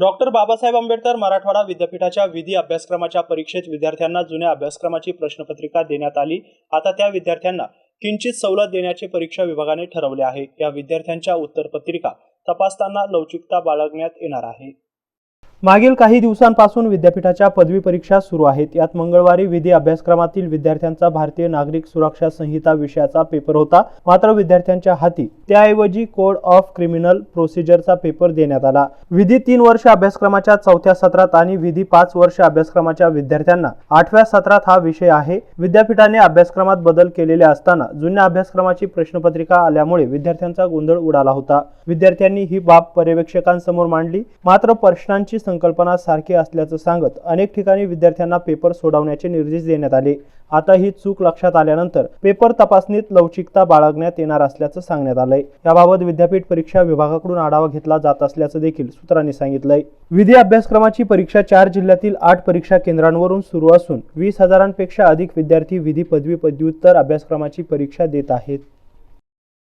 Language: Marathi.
डॉक्टर बाबासाहेब आंबेडकर मराठवाडा विद्यापीठाच्या विधी अभ्यासक्रमाच्या परीक्षेत विद्यार्थ्यांना जुन्या अभ्यासक्रमाची प्रश्नपत्रिका देण्यात आली. आता त्या विद्यार्थ्यांना किंचित सवलत देण्याचे परीक्षा विभागाने ठरवले आहे. या विद्यार्थ्यांच्या उत्तरपत्रिका तपासताना लवचिकता बाळगण्यात येणार आहे. मागील काही दिवसांपासून विद्यापीठाच्या पदवी परीक्षा सुरू आहेत. यात मंगळवारी विधी अभ्यासक्रमातील विद्यार्थ्यांचा भारतीय नागरिक सुरक्षा संहिता विषयाचा पेपर होता. मात्र विद्यार्थ्यांच्या हाती त्याऐवजी कोड ऑफ क्रिमिनल प्रोसिजरचा पेपर देण्यात आला. विधी तीन वर्ष अभ्यासक्रमाच्या चौथ्या सत्रात आणि विधी पाच वर्ष अभ्यासक्रमाच्या विद्यार्थ्यांना आठव्या सत्रात हा विषय आहे. विद्यापीठाने अभ्यासक्रमात बदल केलेले असताना जुन्या अभ्यासक्रमाची प्रश्नपत्रिका आल्यामुळे विद्यार्थ्यांचा गोंधळ उडाला होता. विद्यार्थ्यांनी ही बाब पर्यवेक्षकांसमोर मांडली. मात्र प्रश्नांची संकल्पना सारखी असल्याचं सांगत अनेक ठिकाणी विद्यार्थ्यांना पेपर सोडवण्याचे निर्देश देण्यात आले. आता ही चूक लक्षात आल्यानंतर पेपर तपासणीत लवचिकता बाळगण्यात येणार असल्याचं सांगण्यात आलंय. याबाबत विद्यापीठ परीक्षा विभागाकडून आढावा घेतला जात असल्याचं देखील सूत्रांनी सांगितलंय. विधी अभ्यासक्रमाची परीक्षा चार जिल्ह्यातील आठ परीक्षा केंद्रांवरून सुरू असून वीस हजारांपेक्षा अधिक विद्यार्थी विधी पदवी पदव्युत्तर अभ्यासक्रमाची परीक्षा देत आहेत.